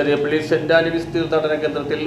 Cheriyapally Saint ആലിവിസ് തീർത്ഥാടന കേന്ദ്രത്തിൽ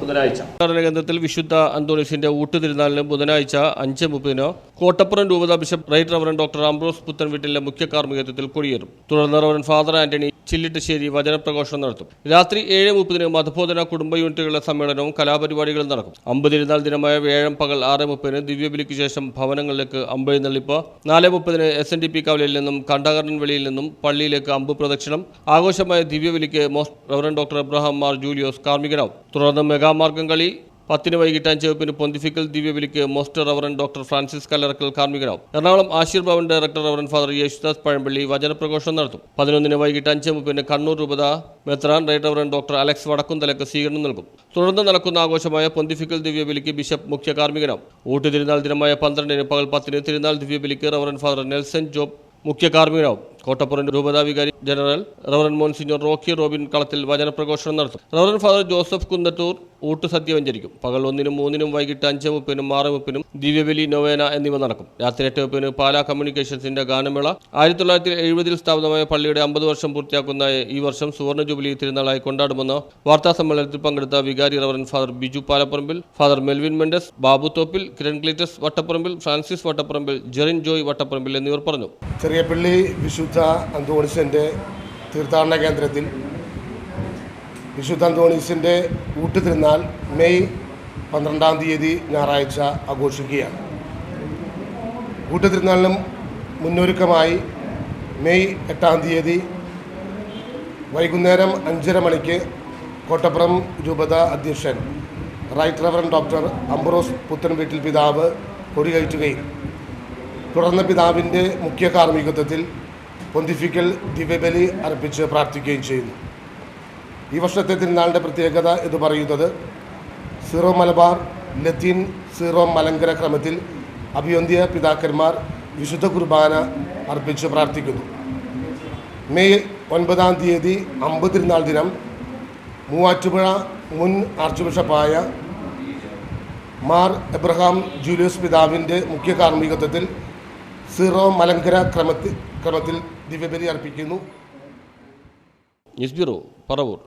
ബുധനാഴ്ച. തീർത്ഥാടന കേന്ദ്രത്തിൽ വിശുദ്ധ അന്തോണിസിന്റെ ഊട്ടുതിരുന്നാളിന് ബുധനാഴ്ച അഞ്ച് മുപ്പതിന് കോട്ടപ്പുറം രൂപത bishop right reverend doctor Ambrose പുത്തൻവീട്ടിലെ മുഖ്യ കാർമ്മികത്വത്തിൽ കൊടിയേറും. തുടർന്ന് റവറൻ ഫാദർ ആന്റണി ചില്ലിട്ടശ്ശേരി വചനപ്രഘോഷണം നടത്തും. രാത്രി ഏഴ് മുപ്പതിന് മധുബോധന കുടുംബ യൂണിറ്റുകളുടെ സമ്മേളനവും കലാപരിപാടികളും നടക്കും. അമ്പതിരുന്നാൾ ദിനമായ വ്യാഴം പകൽ ആറ് മുപ്പതിന് ദിവ്യബലിക്ക് ശേഷം ഭവനങ്ങളിലേക്ക് അമ്പെഴുന്നള്ളിപ്പ് നാല് മുപ്പതിന് എസ് എൻ ഡി പി കവലയിൽ നിന്നും കണ്ടകർണൻ വെളിയിൽ നിന്നും പള്ളിയിലേക്ക് അമ്പ് പ്രദക്ഷിണം ആഘോഷമായ ദിവ്യബലിക്ക് most reverend doctor Abraham Mar Julios കാർമ്മികനാവും തുടർന്ന് മെഗാമാർഗം കളി പത്തിന് വൈകിട്ട് അഞ്ച് വെപ്പിന് pontifical ദിവ്യബലിക്ക് most reverend doctor Francis Kallarakkal കാർമ്മികനാവും Ernakulam Ashirbhavan director reverend father Yesudas Pazhampilly വചനപ്രഘോഷം നടത്തും. പതിനൊന്നിന് വൈകിട്ട് അഞ്ച് മുപ്പിന് കണ്ണൂർ രൂപത മെത്രാൻ റൈറ്റ് റവറൻ ഡോക്ടർ അലക്സ് വടക്കുന്തലക്ക് സ്വീകരണം നൽകും. തുടർന്ന് നടക്കുന്ന ആഘോഷമായ പൊന്തിഫിക്കൽ ദിവ്യബലിക്ക് ബിഷപ്പ് മുഖ്യ കാർമ്മികനാവും ഊട്ട് തിരുനാൾ ദിനമായ പന്ത്രണ്ടിന് പകൽ പത്തിന് തിരുനാൾ ദിവ്യബലിക്ക് റവറൻ ഫാദർ നെൽസൺ ജോബ് മുഖ്യ കാർമ്മികനാവും Kottappuram രൂപതാവികാരി general reverend monsignor Rocky Robin Kalathil വചനപ്രഘോഷണം നടത്തും. റവറൻ ഫാദർ ജോസഫ് കുന്നത്തൂർ ഊട്ട് സദ്യ വെഞ്ചരിക്കും പകൽ ഒന്നിനും മൂന്നിനും വൈകിട്ട് അഞ്ച് മുപ്പതിനും ആറ് മുപ്പതിനും ദിവ്യബലി നൊവേന എന്നിവ നടക്കും. രാത്രി എട്ട് മുപ്പതിന് പാലാ കമ്മ്യൂണിക്കേഷൻസിന്റെ ഗാനമേള. ആയിരത്തി തൊള്ളായിരത്തി എഴുപതിൽ സ്ഥാപിതമായ പള്ളിയുടെ അമ്പത് വർഷം പൂർത്തിയാക്കുന്ന ഈ വർഷം സുവർണ ജൂബിലി തിരുനാളായി കൊണ്ടാടുമെന്ന് വാർത്താ സമ്മേളനത്തിൽ പങ്കെടുത്ത വികാരി reverend father Biju Palaparambil father Melvin Mendes Babu Thoppil Kiran Cletus Vattaparambil Francis Vattaparambil Jerin Joy Vattaparambil എന്നിവർ പറഞ്ഞു. ചെറിയ ചെറിയപ്പള്ളി വിശുദ്ധ അന്തോണിസന്റെ തീർത്ഥാടന കേന്ദ്രത്തിൽ വിശുദ്ധ അന്തോണീസിന്റെ ഊട്ടുതിരുന്നാൾ മെയ് പന്ത്രണ്ടാം തീയതി ഞായറാഴ്ച ആഘോഷിക്കുകയാണ്. ഊട്ടുതിരുന്നാളിനും മുന്നൊരുക്കമായി മെയ് എട്ടാം തീയതി വൈകുന്നേരം അഞ്ചര മണിക്ക് കോട്ടപ്പുറം രൂപത അധ്യക്ഷൻ റൈറ്റ് റവറൻ ഡോക്ടർ അംബ്രോസ് പുത്തൻവീട്ടിൽ പിതാവ് കൊടികയറ്റുകയും തുടർന്ന് പിതാവിന്റെ മുഖ്യ കാർമ്മികത്വത്തിൽ പൊന്തിഫിക്കൽ ദിവ്യബലി അർപ്പിച്ച് പ്രാർത്ഥിക്കുകയും ചെയ്യുന്നു. ഈ വർഷത്തെ തിരുനാളിന്റെ പ്രത്യേകത എന്ന് പറയുന്നത് സീറോ മലബാർ ലത്തീൻ സീറോ മലങ്കര ക്രമത്തിൽ അഭിയന്തിയ പിതാക്കന്മാർ വിശുദ്ധ കുർബാന അർപ്പിച്ച് പ്രാർത്ഥിക്കുന്നു. മെയ് ഒൻപതാം തീയതി അമ്പത് തിരുനാൾ ദിനം മൂവാറ്റുപുഴ മുൻ ആർച്ച് ബിഷപ്പായ മാർ എബ്രഹാം ജൂലിയസ് പിതാവിന്റെ മുഖ്യ കാർമ്മികത്വത്തിൽ സീറോ മലങ്കര ക്രമത്തിൽ ക്രമത്തിൽ ദിവ്യബലി അർപ്പിക്കുന്നു. News bureau Paravur.